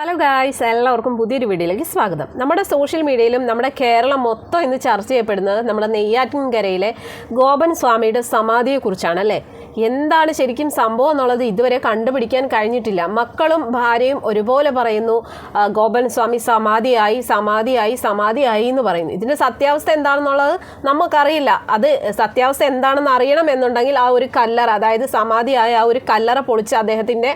Hello guys എല്ലാവർക്കും പുതിയൊരു വീഡിയോയിലേക്ക് സ്വാഗതം. നമ്മുടെ സോഷ്യൽ മീഡിയയിലും നമ്മുടെ കേരളം മൊത്തം ഇന്ന് ചർച്ച ചെയ്യപ്പെടുന്നത് നമ്മുടെ നെയ്യാറ്റിൻകരയിലെ ഗോപൻ സ്വാമിയുടെ സമാധിയെക്കുറിച്ചാണ് അല്ലേ? എന്താണ് ശരിക്കും സംഭവം എന്നുള്ളത് ഇതുവരെ കണ്ടുപിടിക്കാൻ കഴിഞ്ഞിട്ടില്ല. മക്കളും ഭാര്യയും ഒരുപോലെ പറയുന്നു ഗോപൻ സ്വാമി സമാധിയായി സമാധിയായി സമാധിയായി എന്ന് പറയുന്നു. ഇതിന്റെ സത്യാവസ്ഥ എന്താണെന്നുള്ളത് നമുക്കറിയില്ല. അത് സത്യാവസ്ഥ എന്താണെന്ന് അറിയണം എന്നുണ്ടെങ്കിൽ ആ ഒരു കല്ലറ അതായത് സമാധിയായ ആ ഒരു കല്ലറ പൊളിച്ച് അദ്ദേഹത്തിന്റെ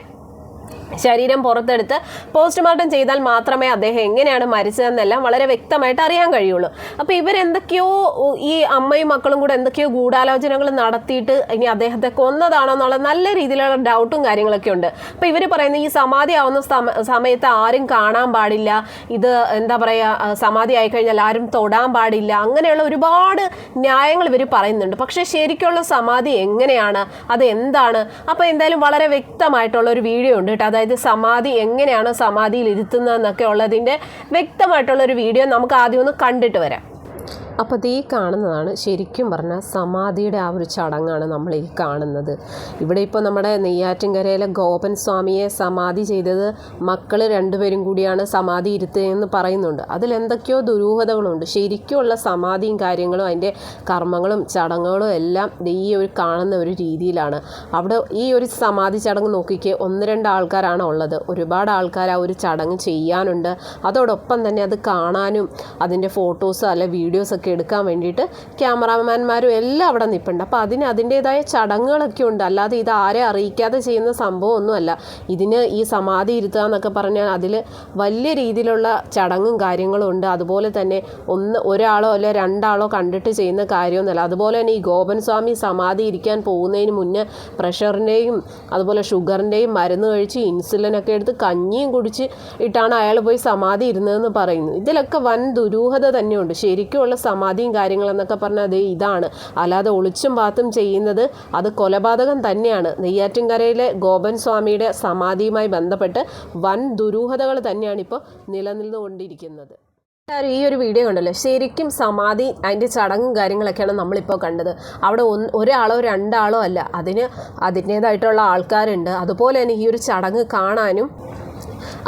ശരീരം പുറത്തെടുത്ത് പോസ്റ്റ്മോർട്ടം ചെയ്താൽ മാത്രമേ അദ്ദേഹം എങ്ങനെയാണ് മരിച്ചതെന്നെല്ലാം വളരെ വ്യക്തമായിട്ട് അറിയാൻ കഴിയുള്ളൂ. അപ്പോൾ ഇവരെന്തൊക്കെയോ ഈ അമ്മയും മക്കളും കൂടെ എന്തൊക്കെയോ ഗൂഢാലോചനകൾ നടത്തിയിട്ട് ഇനി അദ്ദേഹത്തെ കൊന്നതാണോ എന്നുള്ള നല്ല രീതിയിലുള്ള ഡൗട്ടും കാര്യങ്ങളൊക്കെ ഉണ്ട്. അപ്പോൾ ഇവർ പറയുന്നത് ഈ സമാധി ആവുന്ന സമ- സമയത്ത് ആരും കാണാൻ പാടില്ല. ഇത് എന്താ പറയുക സമാധി ആയിക്കഴിഞ്ഞാൽ ആരും തൊടാൻ പാടില്ല. അങ്ങനെയുള്ള ഒരുപാട് ന്യായങ്ങൾ ഇവർ പറയുന്നുണ്ട്. പക്ഷേ ശരിക്കുള്ള സമാധി എങ്ങനെയാണ്? അത് എന്താണ് അപ്പോൾ എന്തായാലും വളരെ വ്യക്തമായിട്ടുള്ള ഒരു വീഡിയോ ഉണ്ട് കേട്ടോ. അതായത് സമാധി എങ്ങനെയാണ് സമാധിയിൽ ഇരുത്തുന്നതെന്നൊക്കെ ഉള്ളതിന്റെ വ്യക്തമായിട്ടുള്ളൊരു വീഡിയോ നമുക്ക് ആദ്യം ഒന്ന് കണ്ടിട്ട് വരാം. അപ്പോൾ ഈ കാണുന്നതാണ് ശരിക്കും പറഞ്ഞാൽ സമാധിയുടെ ആ ഒരു ചടങ്ങാണ് നമ്മൾ ഈ കാണുന്നത്. ഇവിടെ ഇപ്പോൾ നമ്മുടെ നെയ്യാറ്റിൻകരയിലെ ഗോപൻ സ്വാമിയെ സമാധി ചെയ്തത് മക്കൾ രണ്ടുപേരും കൂടിയാണ് സമാധി ഇരുത്തുകയെന്ന് പറയുന്നുണ്ട്. അതിലെന്തൊക്കെയോ ദുരൂഹതകളുണ്ട്. ശരിക്കുമുള്ള സമാധിയും കാര്യങ്ങളും അതിന്റെ കർമ്മങ്ങളും ചടങ്ങുകളും എല്ലാം ഈ ഒരു കാണുന്ന ഒരു രീതിയിലാണ്. അവിടെ ഈ ഒരു സമാധി ചടങ്ങ് നോക്കിക്ക് ഒന്ന് രണ്ട് ആൾക്കാരാണ് ഉള്ളത്. ഒരുപാട് ആൾക്കാർ ആ ഒരു ചടങ്ങ് ചെയ്യാനുണ്ട്. അതോടൊപ്പം തന്നെ അത് കാണാനും അതിന്റെ ഫോട്ടോസ് അല്ലെ വീഡിയോസ് ഒക്കെ എടുക്കാൻ വേണ്ടിയിട്ട് ക്യാമറാമാൻമാരും എല്ലാം അവിടെ നിൽപ്പുണ്ട് അപ്പോൾ അതിന് അതിന്റേതായ ചടങ്ങുകളൊക്കെ ഉണ്ട്. അല്ലാതെ ഇത് ആരെ അറിയിക്കാതെ ചെയ്യുന്ന സംഭവം ഒന്നുമല്ല ഇതിന് ഈ സമാധി ഇരുത്തുക എന്നൊക്കെ പറഞ്ഞാൽ അതിൽ വലിയ രീതിയിലുള്ള ചടങ്ങും കാര്യങ്ങളും ഉണ്ട്. അതുപോലെ തന്നെ ഒന്ന് ഒരാളോ അല്ലെ രണ്ടാളോ കണ്ടിട്ട് ചെയ്യുന്ന കാര്യമൊന്നുമല്ല. അതുപോലെ തന്നെ ഈ ഗോപൻ സ്വാമി സമാധി ഇരിക്കാൻ പോകുന്നതിന് മുന്നേ പ്രഷറിന്റെയും അതുപോലെ ഷുഗറിന്റെയും മരുന്ന് കഴിച്ച് ഇൻസുലിനൊക്കെ എടുത്ത് കഞ്ഞിയും കുടിച്ച് ഇട്ടാണ് അയാൾ പോയി സമാധി ഇരുന്നതെന്ന് പറയുന്നു ഇതിലൊക്കെ വൻ ദുരൂഹത തന്നെയുണ്ട്. ശരിക്കുമുള്ള സമാധിയും കാര്യങ്ങളെന്നൊക്കെ പറഞ്ഞാൽ അത് ഇതാണ്. അല്ലാതെ ഒളിച്ചും പാത്തും ചെയ്യുന്നത് അത് കൊലപാതകം തന്നെയാണ്. നെയ്യാറ്റിൻകരയിലെ ഗോപൻ സ്വാമിയുടെ സമാധിയുമായി ബന്ധപ്പെട്ട് വൻ ദുരൂഹതകൾ തന്നെയാണ് ഇപ്പോൾ നിലനിന്നുകൊണ്ടിരിക്കുന്നത്. എല്ലാവരും ഈ ഒരു വീഡിയോ കണ്ടല്ലോ? ശരിക്കും സമാധി അതിന്റെ ചടങ്ങും കാര്യങ്ങളൊക്കെയാണ് നമ്മളിപ്പോൾ കണ്ടത്. അവിടെ ഒന്ന് ഒരാളോ രണ്ടാളോ അല്ല. അതിന് അതിന്റേതായിട്ടുള്ള ആൾക്കാരുണ്ട്. അതുപോലെ തന്നെ ഈ ഒരു ചടങ്ങ് കാണാനും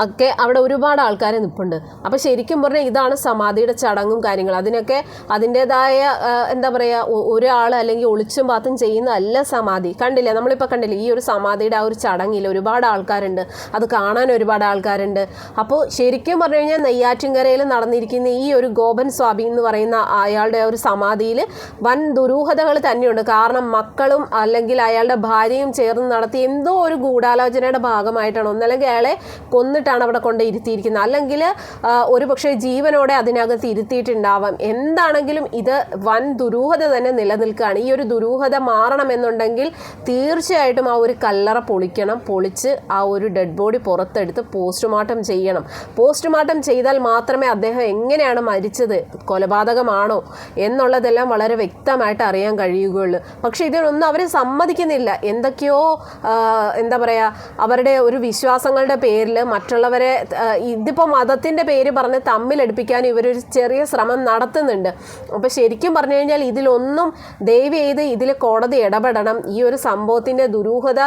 ഒക്കെ അവിടെ ഒരുപാട് ആൾക്കാർ നിൽപ്പുണ്ട് അപ്പോൾ ശരിക്കും പറഞ്ഞാൽ ഇതാണ് സമാധിയുടെ ചടങ്ങും കാര്യങ്ങളും. അതിനൊക്കെ അതിന്റേതായ എന്താ പറയുക ഒരാൾ അല്ലെങ്കിൽ ഒളിച്ചും പാത്തും ചെയ്യുന്നതല്ല സമാധി. കണ്ടില്ലേ? നമ്മളിപ്പോൾ കണ്ടില്ലേ? ഈ ഒരു സമാധിയുടെ ആ ഒരു ചടങ്ങിൽ ഒരുപാട് ആൾക്കാരുണ്ട്. അത് കാണാൻ ഒരുപാട് ആൾക്കാരുണ്ട്. അപ്പോൾ ശരിക്കും പറഞ്ഞു കഴിഞ്ഞാൽ നെയ്യാറ്റിൻകരയിൽ നടന്നിരിക്കുന്ന ഈ ഒരു ഗോപൻ സ്വാമി എന്ന് പറയുന്ന അയാളുടെ ഒരു സമാധിയിൽ വൻ ദുരൂഹതകൾ തന്നെയുണ്ട്. കാരണം മക്കളും അല്ലെങ്കിൽ അയാളുടെ ഭാര്യയും ചേർന്ന് നടത്തിയ എന്തോ ഒരു ഗൂഢാലോചനയുടെ ഭാഗമായിട്ടാണ്. ഒന്നല്ലെങ്കിൽ അയാളെ കൊന്നിട്ടാണ് അവിടെ കൊണ്ട് ഇരുത്തിയിരിക്കുന്നത്. അല്ലെങ്കിൽ ഒരുപക്ഷെ ഒരു പക്ഷേ ജീവനോടെ അതിനകത്ത് ഇരുത്തിയിട്ടുണ്ടാവാം. എന്താണെങ്കിലും ഇത് വൻ ദുരൂഹത തന്നെ നിലനിൽക്കുകയാണ്. ഈ ഒരു ദുരൂഹത മാറണമെന്നുണ്ടെങ്കിൽ തീർച്ചയായിട്ടും ആ ഒരു കല്ലറ പൊളിക്കണം. പൊളിച്ച് ആ ഒരു ഡെഡ് ബോഡി പുറത്തെടുത്ത് പോസ്റ്റ്മോർട്ടം ചെയ്യണം. പോസ്റ്റ്മോർട്ടം ചെയ്താൽ മാത്രമേ അദ്ദേഹം എങ്ങനെയാണ് മരിച്ചത്? കൊലപാതകമാണോ? എന്നുള്ളതെല്ലാം വളരെ വ്യക്തമായിട്ട് അറിയാൻ കഴിയുകയുള്ളൂ. പക്ഷേ ഇതിനൊന്നും അവർ സമ്മതിക്കുന്നില്ല. എന്തൊക്കെയോ എന്താ പറയുക അവരുടെ ഒരു വിശ്വാസങ്ങളുടെ പേരിൽ മറ്റുള്ളവരെ ഇതിപ്പോൾ മതത്തിന്റെ പേര് പറഞ്ഞ് തമ്മിലടുപ്പിക്കാൻ ഇവരൊരു ചെറിയ ശ്രമം നടത്തുന്നുണ്ട്. അപ്പോൾ ശരിക്കും പറഞ്ഞു കഴിഞ്ഞാൽ ഇതിലൊന്നും ദയവ് ചെയ്ത് ഇതിൽ കോടതി ഇടപെടണം. ഈ ഒരു സംഭവത്തിന്റെ ദുരൂഹത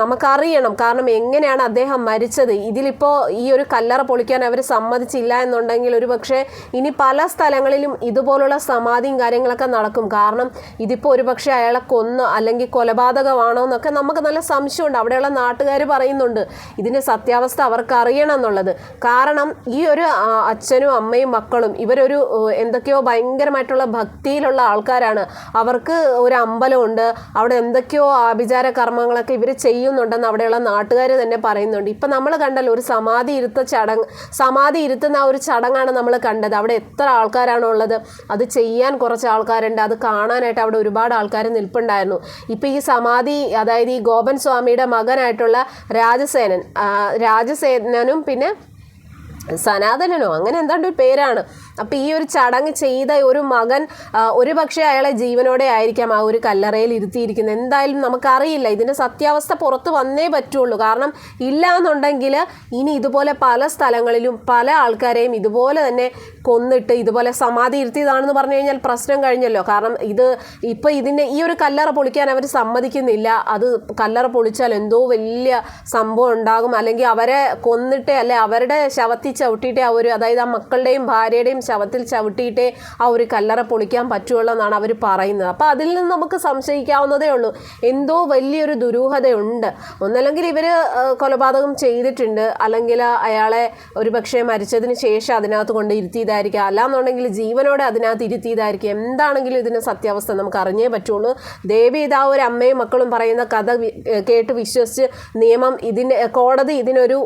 നമുക്കറിയണം. കാരണം എങ്ങനെയാണ് അദ്ദേഹം മരിച്ചത്? ഇതിലിപ്പോൾ ഈ ഒരു കല്ലറ പൊളിക്കാൻ അവർ സമ്മതിച്ചില്ല എന്നുണ്ടെങ്കിൽ ഒരു പക്ഷേ ഇനി പല സ്ഥലങ്ങളിലും ഇതുപോലുള്ള സമാധിയും കാര്യങ്ങളൊക്കെ നടക്കും. കാരണം ഇതിപ്പോൾ ഒരു പക്ഷേ അയാളെ കൊന്ന് അല്ലെങ്കിൽ കൊലപാതകമാണോ എന്നൊക്കെ നമുക്ക് നല്ല സംശയമുണ്ട്. അവിടെയുള്ള നാട്ടുകാർ പറയുന്നുണ്ട്. ഇതിന്റെ സത്യാവസ്ഥ അവർക്ക് അറിയണം എന്നുള്ളത് കാരണം ഈ ഒരു അച്ഛനും അമ്മയും മക്കളും ഇവരൊരു എന്തൊക്കെയോ ഭയങ്കരമായിട്ടുള്ള ഭക്തിയിലുള്ള ആൾക്കാരാണ്. അവർക്ക് ഒരു അമ്പലമുണ്ട് അവിടെ എന്തൊക്കെയോ ആഭിചാര കർമ്മങ്ങളൊക്കെ ഇവർ ചെയ്യുന്നുണ്ടെന്ന് അവിടെയുള്ള നാട്ടുകാർ തന്നെ പറയുന്നുണ്ട്. ഇപ്പം നമ്മൾ കണ്ടല്ലോ ഒരു സമാധി ഇരുത്ത ചടങ്ങ് സമാധി ഇരുത്തുന്ന ആ ഒരു ചടങ്ങാണ് നമ്മൾ കണ്ടത്. അവിടെ എത്ര ആൾക്കാരാണ് ഉള്ളത് അത് ചെയ്യാൻ കുറച്ച് ആൾക്കാരുണ്ട് അത് കാണാനായിട്ട് അവിടെ ഒരുപാട് ആൾക്കാർ നിൽപ്പുണ്ടായിരുന്നു. ഇപ്പം ഈ സമാധി അതായത് ഈ ഗോപൻ സ്വാമിയുടെ മകനായിട്ടുള്ള രാജസേനൻ ആ, രാജസേനനും പിന്നെ സനാതനനോ. അങ്ങനെ എന്താണ്ട് ഒരു പേരാണ്. അപ്പം ഈ ഒരു ചടങ്ങ് ചെയ്ത ഒരു മകൻ ഒരു പക്ഷേ അയാളെ ജീവനോടെ ആയിരിക്കാം ആ ഒരു കല്ലറയിൽ ഇരുത്തിയിരിക്കുന്നത്. എന്തായാലും നമുക്കറിയില്ല. ഇതിന്റെ സത്യാവസ്ഥ പുറത്ത് വന്നേ പറ്റുള്ളൂ. കാരണം ഇല്ല എന്നുണ്ടെങ്കിൽ ഇനി ഇതുപോലെ പല സ്ഥലങ്ങളിലും പല ആൾക്കാരെയും ഇതുപോലെ തന്നെ കൊന്നിട്ട് ഇതുപോലെ സമാധി ഇരുത്തിയതാണെന്ന് പറഞ്ഞു കഴിഞ്ഞാൽ പ്രശ്നം കഴിഞ്ഞല്ലോ. കാരണം ഇത് ഇപ്പോൾ ഇതിന്റെ ഈ ഒരു കല്ലറ പൊളിക്കാൻ അവർ സമ്മതിക്കുന്നില്ല. അത് കല്ലറ പൊളിച്ചാൽ എന്തോ വലിയ സംഭവം ഉണ്ടാകും. അല്ലെങ്കിൽ അവരെ കൊന്നിട്ട് അല്ലെ അവരുടെ ശവത്തി ചവിട്ടിയിട്ടേ അവർ അതായത് ആ മക്കളുടെയും ഭാര്യയുടെയും ശവത്തിൽ ചവിട്ടിയിട്ടേ ആ ഒരു കല്ലറ പൊളിക്കാൻ പറ്റുള്ളൂ എന്നാണ് അവർ പറയുന്നത്. അപ്പോൾ അതിൽ നിന്ന് നമുക്ക് സംശയിക്കാവുന്നതേ ഉള്ളൂ. എന്തോ വലിയൊരു ദുരൂഹതയുണ്ട്. ഒന്നല്ലെങ്കിൽ ഇവർ കൊലപാതകം ചെയ്തിട്ടുണ്ട്. അല്ലെങ്കിൽ അയാളെ ഒരു പക്ഷേ മരിച്ചതിന് ശേഷം അതിനകത്ത് കൊണ്ട് ഇരുത്തിയതായിരിക്കാം. അല്ലാന്നുണ്ടെങ്കിൽ ജീവനോടെ അതിനകത്ത് ഇരുത്തിയതായിരിക്കും. എന്താണെങ്കിലും ഇതിന് സത്യാവസ്ഥ നമുക്ക് അറിഞ്ഞേ പറ്റുള്ളൂ. ദേവി ഇതാ ഒരു അമ്മയും മക്കളും പറയുന്ന കഥ കേട്ട് വിശ്വസിച്ച് നിയമം ഇതിന് കോടതി ഇതിനൊരു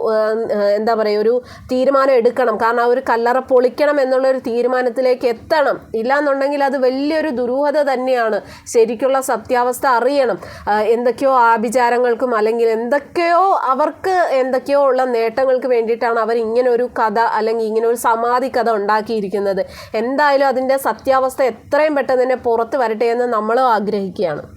എന്താ പറയുക ഒരു തീരുമാനം എടുക്കണം. കാരണം ആ ഒരു കല്ലറ പൊളിക്കണം എന്നുള്ള ഒരു തീരുമാനത്തിലേക്ക് എത്തണം. ഇല്ലാന്നുണ്ടെങ്കിൽ അത് വലിയൊരു ദുരൂഹത തന്നെയാണ്. ശരിക്കുള്ള സത്യാവസ്ഥ അറിയണം. എന്തൊക്കെയോ ആഭിചാരങ്ങൾക്കും അല്ലെങ്കിൽ എന്തൊക്കെയോ അവർക്ക് എന്തൊക്കെയോ ഉള്ള നേട്ടങ്ങൾക്ക് വേണ്ടിയിട്ടാണ് അവർ ഇങ്ങനെ ഒരു കഥ അല്ലെങ്കിൽ ഇങ്ങനെ ഒരു സമാധി കഥ ഉണ്ടാക്കിയിരിക്കുന്നത്. എന്തായാലും അതിന്റെ സത്യാവസ്ഥ എത്രയും പെട്ടെന്ന് തന്നെ പുറത്ത് വരട്ടെ എന്ന് നമ്മളും ആഗ്രഹിക്കുകയാണ്.